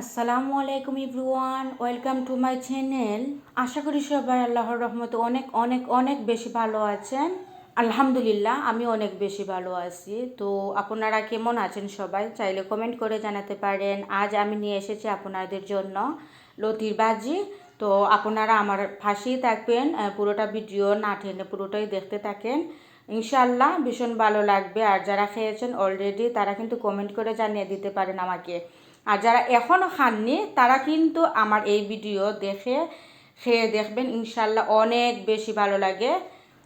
আসসালামু আলাইকুম everyone welcome to my channel. আশা করি সবাই আল্লাহর রহমতে অনেক অনেক অনেক বেশি ভালো আছেন। আলহামদুলিল্লাহ, আমি অনেক বেশি ভালো আছি। তো আপনারা কেমন আছেন সবাই? চাইলে কমেন্ট করে জানাতে পারেন। আজ আমি নিয়ে এসেছি আপনাদের জন্য লতির বাজি। তো আপনারা আমার ফাঁসিই থাকবেন। পুরোটা ভিডিও না টেনে পুরোটাই দেখতে থাকেন। ইনশাল্লাহ ভীষণ ভালো লাগবে। আর যারা খেয়েছেন অলরেডি তারা কিন্তু কমেন্ট করে জানিয়ে দিতে পারেন আমাকে। আর যারা এখনও খাননি তারা কিন্তু আমার এই ভিডিও দেখে খেয়ে দেখবেন। ইনশাল্লাহ অনেক বেশি ভালো লাগে।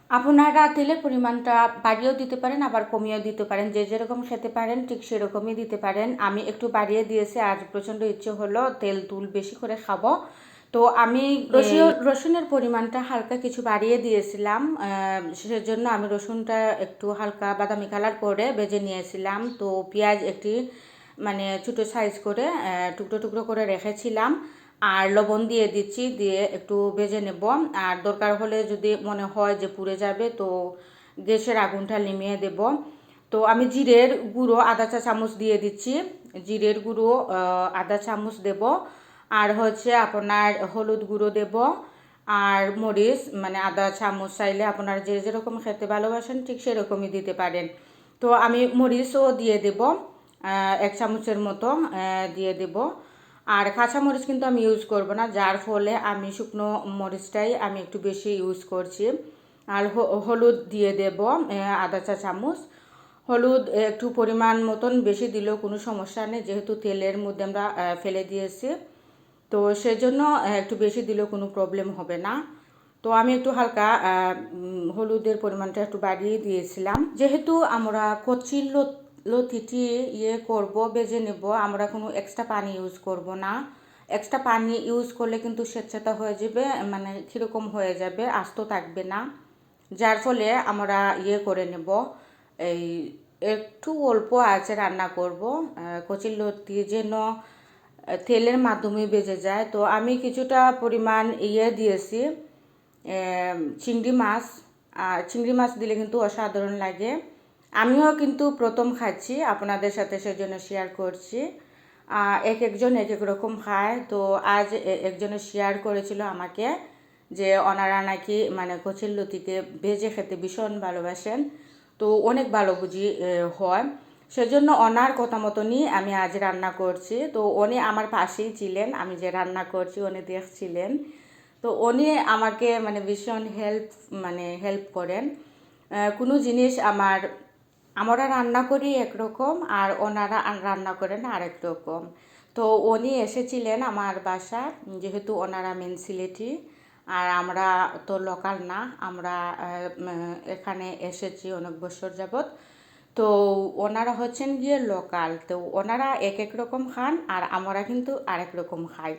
আপনারা তেলের পরিমাণটা বাড়িয়েও দিতে পারেন আবার কমিয়েও দিতে পারেন। যে যেরকম খেতে পারেন ঠিক সেরকমই দিতে পারেন। আমি একটু বাড়িয়ে দিয়েছি আর প্রচণ্ড ইচ্ছে হলো তেল তুল বেশি করে খাব। তো আমি রসুন রসুনের পরিমাণটা হালকা কিছু বাড়িয়ে দিয়েছিলাম সেজন্য আমি রসুনটা একটু হালকা বাদামি কালার করে ভেজে নিয়েছিলাম। তো পেঁয়াজ একটি মানে ছোটো সাইজ করে টুকরো টুকরো করে রেখেছিলাম। আর লবণ দিয়ে দিচ্ছি, দিয়ে একটু ভেজে নেব। আর দরকার হলে যদি মনে হয় যে পুড়ে যাবে, তো গ্যাসের আগুনটা নিমিয়ে দেব। তো আমি জিরের গুঁড়ো আধা চা চামচ দিয়ে দিচ্ছি। জিরের গুঁড়ো আধা চামচ দেব। আর হচ্ছে আপনার হলুদ গুঁড়ো দেব। আর মরিচ মানে আধা চামচ চাইলে আপনার যে যেরকম খেতে ভালোবাসেন, ঠিক সেরকমই দিতে পারেন। তো আমি মরিচও দিয়ে দেব। এক চামচের মতো দিয়ে দেব। আর কাঁচা মরিচ কিন্তু আমি ইউজ করব না, যার ফলে আমি শুকনো মরিচটাই আমি একটু বেশি ইউজ করছি। আর হলুদ দিয়ে দেব আধা চা চামচ। হলুদ একটু পরিমাণ মতন বেশি দিলেও কোনো সমস্যা নেই, যেহেতু তেলের মধ্যে আমরা ফেলে দিয়েছি। তো সেজন্য একটু বেশি দিলেও কোনো প্রবলেম হবে না। তো আমি একটু হালকা হলুদের পরিমাণটা একটু বাড়িয়ে দিয়েছিলাম। যেহেতু আমরা কচির লত- লতিটি ইয়ে করব, বেজে নেব। আমরা কোনো এক্সট্রা পানি ইউজ করব না। এক্সট্রা পানি ইউজ করলে কিন্তু স্বেচ্ছাতা হয়ে যাবে মানে কীরকম হয়ে যাবে, আস্ত থাকবে না। যার ফলে আমরা ইয়ে করে নেব, এই একটু অল্প আছে রান্না করব। কচির লতি যেন তেলের মাধ্যমে বেজে যায়। তো আমি কিছুটা পরিমাণ ইয়ে দিয়েছি চিংড়ি মাছ। চিংড়ি মাছ দিলে কিন্তু অসাধারণ লাগে। আমিও কিন্তু প্রথম খাচ্ছি, আপনাদের সাথে সেজন্য শেয়ার করছি। এক একজন এক এক রকম খায়, তো আজ একজনে শেয়ার করেছিল আমাকে যে ওনারা নাকি মানে কচির লতিকে ভেজে খেতে ভীষণ ভালোবাসেন, তো অনেক ভালো বুঝি হয়। সেজন্য ওনার কথা মতনই আমি আজ রান্না করছি, তো উনি আমার পাশেই ছিলেন, আমি যে রান্না করছি উনি দেখছিলেন, তো উনি আমাকে মানে ভীষণ হেল্প মানে হেল্প করেন। কোনো জিনিস আমার আমরা রান্না করি একরকম আর ওনারা রান্না করেন আরেক রকম। তো উনি এসেছিলেন আমার বাসা যেহেতু ওনারা মেন সিলেটি, আর আমরা তো লোকাল না, আমরা এখানে এসেছি অনেক বছর যাবত তো ওনারা হচ্ছেন গিয়ে লোকাল তো ওনারা এক এক রকম খান আর আমরা কিন্তু আরেক রকম খাই।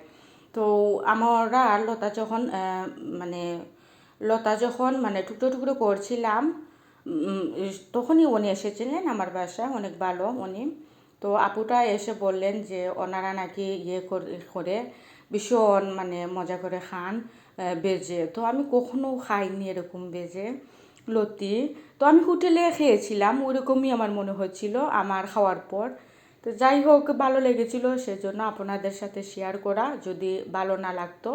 তো আমরা লতা যখন মানে লতা যখন মানে টুকরো টুকরো করছিলাম তখনই উনি এসেছিলেন আমার বাসা অনেক ভালো উনি। তো আপুটা এসে বললেন যে ওনারা নাকি ইয়ে করে ভীষণ মানে মজা করে খান বেজে। তো আমি কখনো খাইনি এরকম বেজে, লতি। তো আমি হোটেলে খেয়েছিলাম, ওরকমই আমার মনে হচ্ছিল আমার খাওয়ার পর। তো যাই হোক, ভালো লেগেছিল, সেজন্য আপনাদের সাথে শেয়ার করা, যদি ভালো না লাগতো।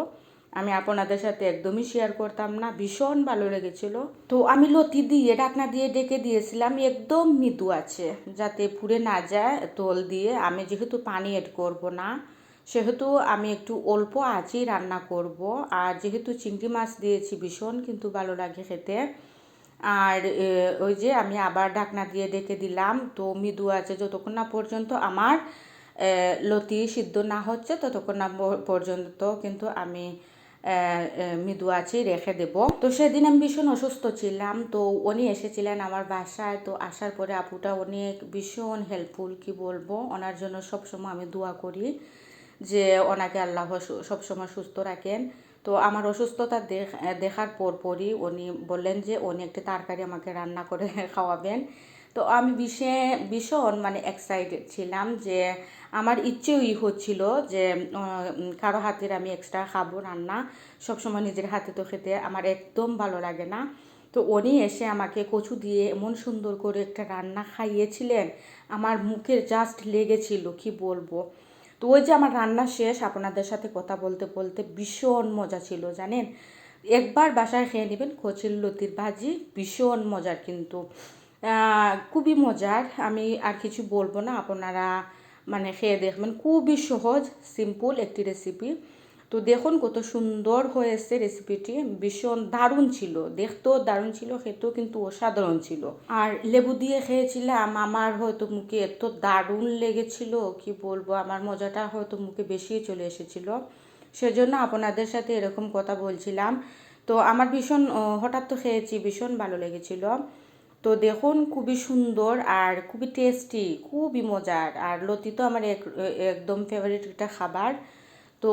আমি আপনাদের সাথে একদমই শেয়ার করতাম না, ভীষণ ভালো লেগেছিল। তো আমি লতি দিয়ে, ঢাকনা দিয়ে ডেকে দিয়েছিলাম, একদম মৃদু আছে, যাতে পুড়ে না যায় তোল দিয়ে। আমি যেহেতু পানি এড করব না, সেহেতু আমি একটু অল্প আঁচেই রান্না করব। আর যেহেতু চিংড়ি মাছ দিয়েছি, ভীষণ কিন্তু ভালো লাগে খেতে। আর ওই যে আমি আবার ঢাকনা দিয়ে ডেকে দিলাম, তো মৃদু আছে যতক্ষণ না পর্যন্ত আমার লতি সিদ্ধ না হচ্ছে, ততক্ষণ না পর্যন্ত কিন্তু আমি মৃদু আছেই রেখে দেব। তো সেদিন আমি ভীষণ অসুস্থ ছিলাম। তো উনি এসেছিলেন আমার বাসায়। তো আসার পরে আপুটা অনেক ভীষণ হেল্পফুল কি বলব? ওনার জন্য সবসময় আমি দোয়া করি যে ওনাকে আল্লাহ সবসময় সুস্থ রাখেন। তো আমার অসুস্থতা দেখ- দেখার পরপরই উনি বললেন যে উনি একটি তরকারি আমাকে রান্না করে খাওয়াবেন। তো আমি বিশে ভীষণ মানে এক্সাইটেড ছিলাম যে আমার ইচ্ছেই হচ্ছিল যে কারও হাতের আমি এক্সট্রা খাব, রান্না। সবসময় নিজের হাতে তো খেতে আমার একদম ভালো লাগে না। তো উনি এসে আমাকে কচু দিয়ে এমন সুন্দর করে একটা রান্না খাইয়েছিলেন। আমার মুখের জাস্ট লেগেছিল, কি বলব? তো ওই যে আমার রান্না শেষ, আপনাদের সাথে কথা বলতে বলতে ভীষণ মজা ছিল, জানেন? একবার বাসায় খেয়ে নেবেন কচির লতির ভাজি, ভীষণ মজার কিন্তু। খুবই মজার। আমি আর কিছু বলব না, আপনারা মানে খেয়ে দেখবেন। খুবই সহজ সিম্পল একটি রেসিপি তো দেখুন কত সুন্দর হয়েছে রেসিপিটি ভীষণ দারুণ ছিল। দেখতেও দারুণ ছিল, খেতেও কিন্তু অসাধারণ ছিল। আর লেবু দিয়ে খেয়েছিলাম, আমার হয়তো মুখে এত দারুণ লেগেছিল, কি বলব, আমার মজাটা হয়তো মুখে বেশি চলে এসেছিল। সেজন্য আপনাদের সাথে এরকম কথা বলছিলাম। তো আমার ভীষণ হঠাৎ তো খেয়েছি, ভীষণ ভালো লেগেছিল। তো দেখুন খুবই সুন্দর আর খুবই টেস্টি খুবই মজার। আর লতি তো আমার এক- একদম ফেভারিট একটা খাবার। তো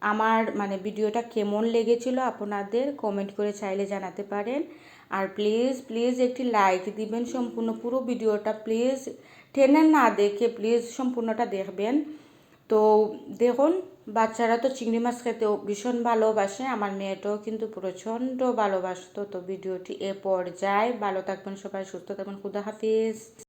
আমার মানে ভিডিওটা কেমন লেগেছিল আপনাদের কমেন্ট করে চাইলে জানাতে পারেন। আর প্লিজ প্লিজ একটি লাইক দিবেন সম্পূর্ণ পুরো ভিডিওটা। প্লিজ টেনে না দেখে প্লিজ সম্পূর্ণটা দেখবেন। তো দেখুন, বাচ্চারা তো চিংড়ি মাছ খেতেও ভীষণ ভালোবাসে। আমার মেয়েটাও কিন্তু প্রচণ্ড ভালোবাসত। তো ভিডিওটি এ পর্যায়ে। ভালো থাকবেন সবাই, সুস্থ থাকবেন। খুদা হাফিজ।